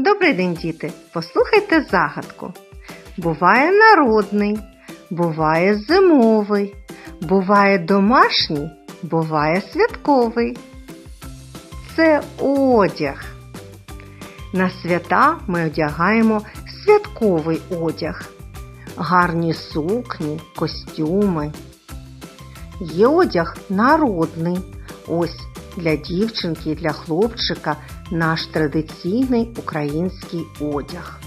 Добрий день, діти! Послухайте загадку. Буває народний, буває зимовий, буває домашній, буває святковий. Це одяг. На свята ми одягаємо святковий одяг, гарні сукні, костюми. Є одяг народний. Ось для дівчинки і для хлопчика наш традиційний український одяг.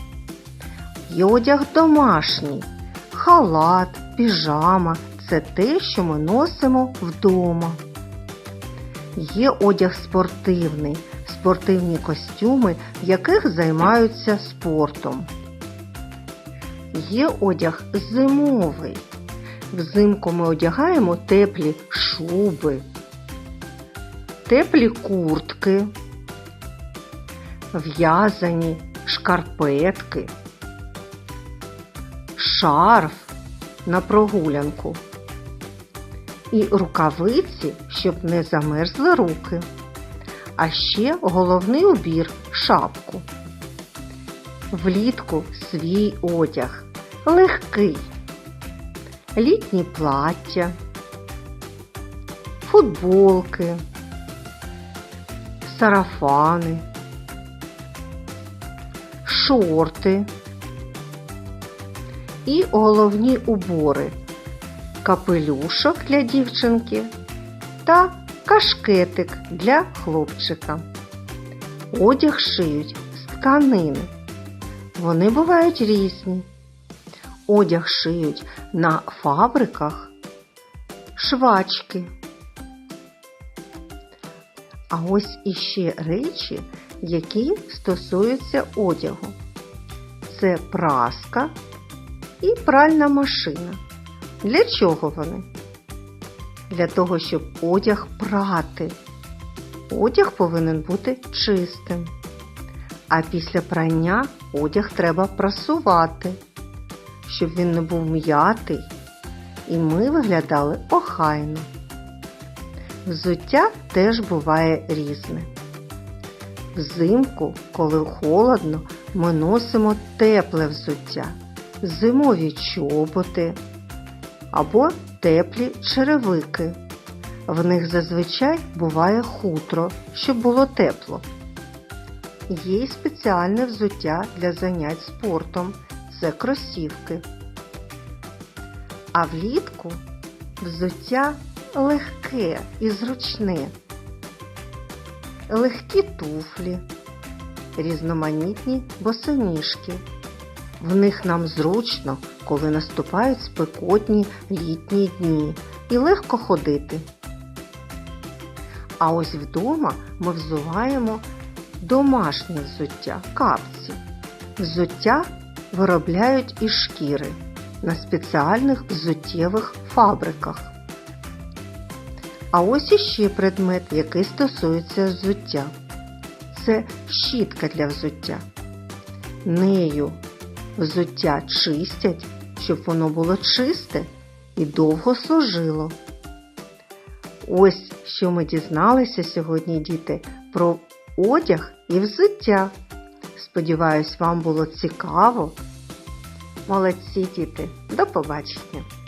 Є одяг домашній, халат, піжама це те, що ми носимо вдома. Є одяг спортивний, спортивні костюми, в яких займаються спортом. Є одяг зимовий. Взимку ми одягаємо теплі шуби, теплі куртки, в'язані шкарпетки, шарф на прогулянку і рукавиці, щоб не замерзли руки, а ще головний убір шапку. Влітку свій одяг легкий, літні плаття, футболки, сарафани, шорти і головні убори, капелюшок для дівчинки та кашкетик для хлопчика. Одяг шиють з тканини. Вони бувають різні. Одяг шиють на фабриках, швачки. А ось іще речі, які стосуються одягу. Це праска і пральна машина. Для чого вони? Для того, щоб одяг прати. Одяг повинен бути чистим. А після прання одяг треба прасувати, щоб він не був м'ятий і ми виглядали охайно. Взуття теж буває різне. Взимку, коли холодно, ми носимо тепле взуття, зимові чоботи або теплі черевики. В них зазвичай буває хутро, щоб було тепло. Є й спеціальне взуття для занять спортом це кросівки. А влітку взуття легке і зручне. Легкі туфлі, різноманітні босоніжки. В них нам зручно, коли наступають спекотні літні дні і легко ходити. А ось вдома ми взуваємо домашнє взуття капці. Взуття виробляють із шкіри на спеціальних взуттєвих фабриках. А ось іще предмет, який стосується взуття. Це щітка для взуття. Нею взуття чистять, щоб воно було чисте і довго служило. Ось що ми дізналися сьогодні, діти, про одяг і взуття. Сподіваюсь, вам було цікаво. Молодці діти, до побачення!